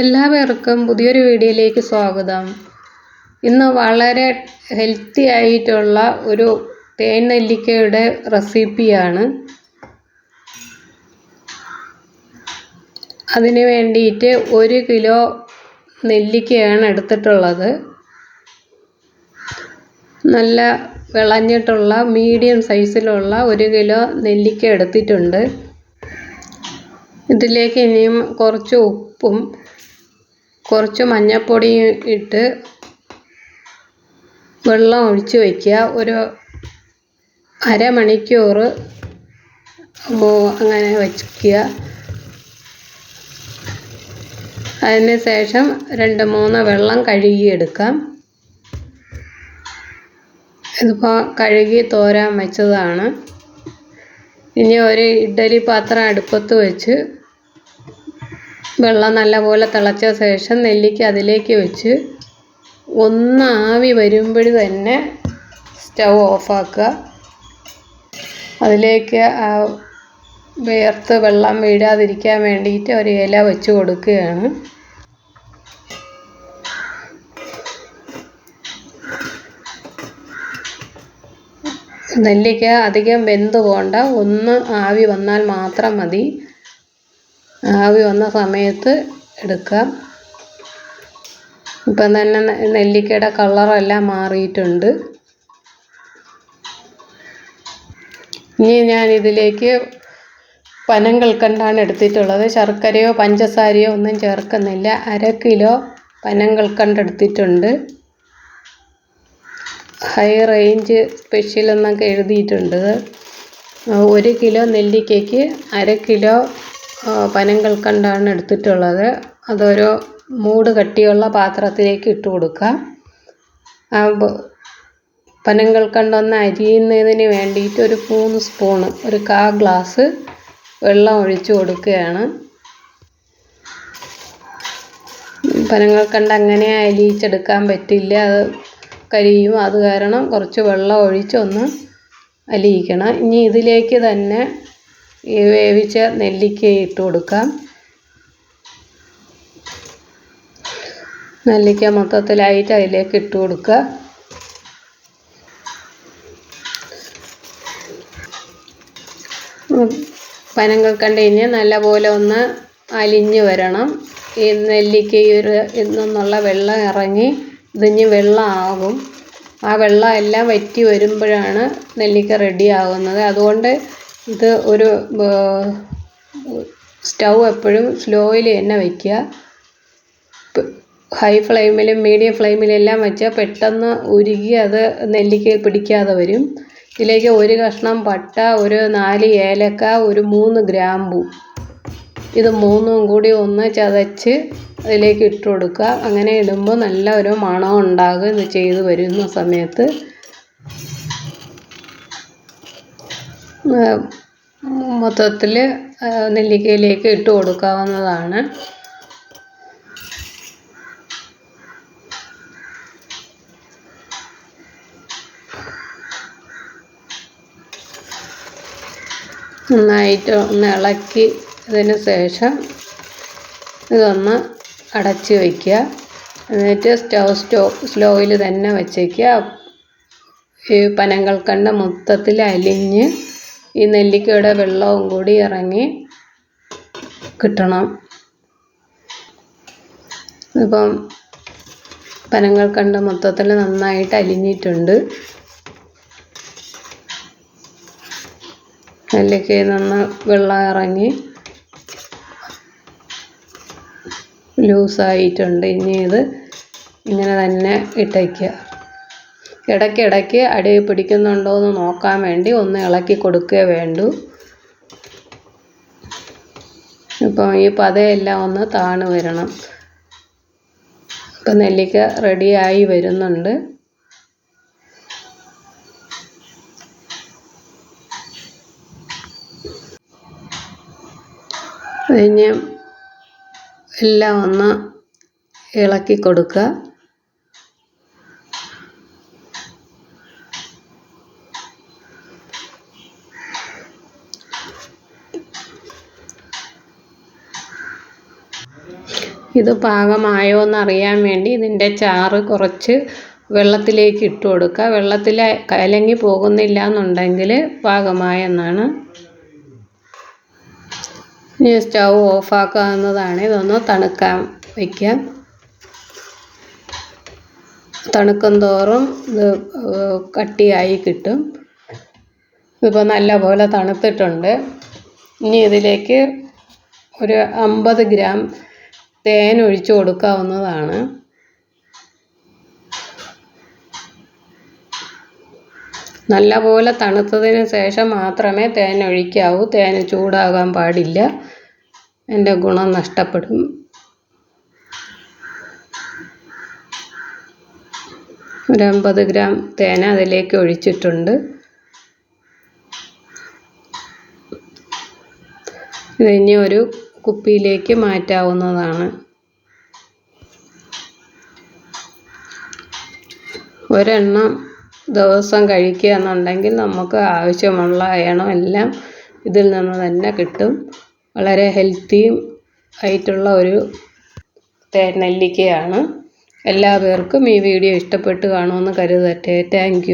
എല്ലാവർക്കും പുതിയൊരു വീഡിയോയിലേക്ക് സ്വാഗതം. ഇന്ന് വളരെ ഹെൽത്തി ആയിട്ടുള്ള ഒരു തേൻ നെല്ലിക്കയുടെ റെസിപ്പിയാണ്. അതിന് വേണ്ടിയിട്ട് ഒരു കിലോ നെല്ലിക്കയാണ് എടുത്തിട്ടുള്ളത്. നല്ല വിളഞ്ഞിട്ടുള്ള മീഡിയം സൈസിലുള്ള ഒരു കിലോ നെല്ലിക്ക എടുത്തിട്ടുണ്ട്. ഇതിലേക്ക് ഇനിയും കുറച്ച് ഉപ്പും കുറച്ച് മഞ്ഞൾപ്പൊടിയും ഇട്ട് വെള്ളം ഒഴിച്ച് വയ്ക്കുക. ഒരു അരമണിക്കൂർ അങ്ങനെ വയ്ക്കുക. അതിന് ശേഷം രണ്ട് മൂന്ന് വെള്ളം കഴുകിയെടുക്കാം ഇതിപ്പോൾ കഴുകി തോരാൻ വെച്ചതാണ്. ഇനി ഒരു ഇഡ്ഡലി പാത്രം അടുപ്പത്ത് വെച്ച് വെള്ളം നല്ലപോലെ തിളച്ച ശേഷം നെല്ലിക്ക അതിലേക്ക് വെച്ച് ഒന്ന് ആവി വരുമ്പോൾ തന്നെ സ്റ്റൗ ഓഫാക്കുക. അതിലേക്ക് വേർത്ത് വെള്ളം വീഴാതിരിക്കാൻ വേണ്ടിയിട്ട് ഒരു ഇല വെച്ച് കൊടുക്കുകയാണ്. നെല്ലിക്ക അധികം വെന്ത് പോകണ്ട ഒന്ന് ആവി വന്നാൽ മാത്രം മതി. ആവി വന്ന സമയത്ത് എടുക്കാം ഇപ്പം തന്നെ നെല്ലിക്കയുടെ കളറെല്ലാം മാറിയിട്ടുണ്ട്. ഇനി ഞാൻ ഇതിലേക്ക് പനം കൽക്കണ്ടാണ് എടുത്തിട്ടുള്ളത്. ശർക്കരയോ പഞ്ചസാരയോ ഒന്നും ചേർക്കുന്നില്ല. അര കിലോ പനം കൽക്കണ്ട് എടുത്തിട്ടുണ്ട്. ഹൈ റേഞ്ച് സ്പെഷ്യൽ എന്നൊക്കെ എഴുതിയിട്ടുണ്ട്. ഒരു കിലോ നെല്ലിക്കയ്ക്ക് അര കിലോ പനം കണ്ടാണ് എടുത്തിട്ടുള്ളത്. അതൊരു മൂട് കട്ടിയുള്ള പാത്രത്തിലേക്ക് ഇട്ട് കൊടുക്കുക. പനം കൽക്കണ്ടൊന്ന് അരിയുന്നതിന് വേണ്ടിയിട്ട് ഒരു മൂന്ന് സ്പൂണ് ഒരു കാ ഗ്ലാസ് വെള്ളം ഒഴിച്ച് കൊടുക്കുകയാണ്. പനങ്ങൾ കണ്ട് അങ്ങനെ അലിയിച്ചെടുക്കാൻ പറ്റില്ല. അത് കരിയും. അത് കാരണം കുറച്ച് വെള്ളം ഒഴിച്ചൊന്ന് അലിയിക്കണം. ഇനി ഇതിലേക്ക് തന്നെ ഈ വേവിച്ച നെല്ലിക്ക ഇട്ട് കൊടുക്കാം. നെല്ലിക്ക മൊത്തത്തിലായിട്ട് അതിലേക്ക് ഇട്ട് കൊടുക്കുക. പനങ്ങൾ കണ്ടുകഴിഞ്ഞ് നല്ലപോലെ ഒന്ന് അലിഞ്ഞ് വരണം. ഈ നെല്ലിക്ക ഒരു നിന്നുള്ള വെള്ളം ഇറങ്ങി ഇതിഞ്ഞ് വെള്ളമാകും. ആ വെള്ളം എല്ലാം വറ്റി വരുമ്പോഴാണ് നെല്ലിക്ക റെഡി ആകുന്നത് അതുകൊണ്ട് ഇത് ഒരു സ്റ്റൗ എപ്പോഴും സ്ലോയിൽ തന്നെ വയ്ക്കുക ഹൈ ഫ്ലെയിമിലും മീഡിയം ഫ്ലെയിമിലും എല്ലാം വെച്ചാൽ പെട്ടെന്ന് ഉരുകി അത് നെല്ലിക്കയിൽ പിടിക്കാതെ വരും. ഇതിലേക്ക് ഒരു കഷ്ണം പട്ട ഒരു നാല് ഏലക്ക ഒരു മൂന്ന് ഗ്രാമ്പു. ഇത് മൂന്നും കൂടി ഒന്ന് ചതച്ച് അതിലേക്ക് ഇട്ട് കൊടുക്കുക. അങ്ങനെ ഇടുമ്പോൾ നല്ല ഒരു മണം ഉണ്ടാകും ഇത് ചെയ്തു വരുന്ന സമയത്ത്. മൊത്തത്തിൽ നെല്ലിക്കയിലേക്ക് ഇട്ട് കൊടുക്കാവുന്നതാണ്. നന്നായിട്ട് ഒന്ന് ഇളക്കി ഇതിന് ശേഷം ഇതൊന്ന് അടച്ച് വയ്ക്കുക എന്നിട്ട് സ്റ്റൗ സ്റ്റോ സ്ലോയിൽ തന്നെ വച്ചേക്കുക. ഈ പനങ്കൽക്കണ്ട് മൊത്തത്തിൽ അലിഞ്ഞ് ഈ നെല്ലിക്കയുടെ വെള്ളവും കൂടി ഇറങ്ങി കിട്ടണം. ഇപ്പം പനങ്ങൾ കണ്ട് മൊത്തത്തിൽ നന്നായിട്ട് അലിഞ്ഞിട്ടുണ്ട്. നെല്ലിക്കയിൽ നിന്ന് വെള്ളം ഇറങ്ങി ലൂസായിട്ടുണ്ട്. ഇനി ഇത് ഇങ്ങനെ തന്നെ ഇട്ടേക്കുക. ഇടയ്ക്കിടയ്ക്ക് അടി പിടിക്കുന്നുണ്ടോ എന്ന് നോക്കാൻ വേണ്ടി ഒന്ന് ഇളക്കി കൊടുക്കുകയേ വേണ്ടൂ. ഇപ്പോൾ ഈ പതയെല്ലാം ഒന്ന് താണു വരണം. ഇപ്പം നെല്ലിക്ക റെഡിയായി വരുന്നുണ്ട്. കഴിഞ്ഞ് എല്ലാം ഒന്ന് ഇളക്കി കൊടുക്കുക. ഇത് പാകമായോ എന്നറിയാൻ വേണ്ടി ഇതിന്റെ ചാറ് കുറച്ച് വെള്ളത്തിലേക്ക് ഇട്ട് കൊടുക്കുക. വെള്ളത്തിൽ കലങ്ങി പോകുന്നില്ല എന്നുണ്ടെങ്കിൽ പാകമായെന്നാണ് ഇനി സ്റ്റൗ ഓഫാക്കാവുന്നതാണ് ഇതൊന്ന് തണുക്കാൻ വയ്ക്കാം തണുക്കും തോറും ഇത് കട്ടിയായി കിട്ടും. ഇതിപ്പോൾ നല്ലപോലെ തണുത്തിട്ടുണ്ട്. ഇനി ഇതിലേക്ക് ഒരു അമ്പത് ഗ്രാം തേൻ ഒഴിച്ച് കൊടുക്കാവുന്നതാണ്. നല്ലപോലെ തണുത്തതിന് ശേഷം മാത്രമേ തേൻ ഒഴിക്കാവൂ. തേൻ ചൂടാകാൻ പാടില്ല. എന്റെ ഗുണം നഷ്ടപ്പെടും. ഒരു അമ്പത് ഗ്രാം തേൻ അതിലേക്ക് ഒഴിച്ചിട്ടുണ്ട്. ഇതിനി ഒരു കുപ്പിയിലേക്ക് മാറ്റാവുന്നതാണ്. ഒരെണ്ണം ദിവസം കഴിക്കുക എന്നുണ്ടെങ്കിൽ നമുക്ക് ആവശ്യമുള്ള അയണം എല്ലാം ഇതിൽ നിന്ന് തന്നെ കിട്ടും. വളരെ ഹെൽത്തിയും ആയിട്ടുള്ള ഒരു നെല്ലിക്കയാണ്. എല്ലാ പേർക്കും ഈ വീഡിയോ ഇഷ്ടപ്പെട്ട് കാണുമെന്ന് കരുതട്ടെ. താങ്ക്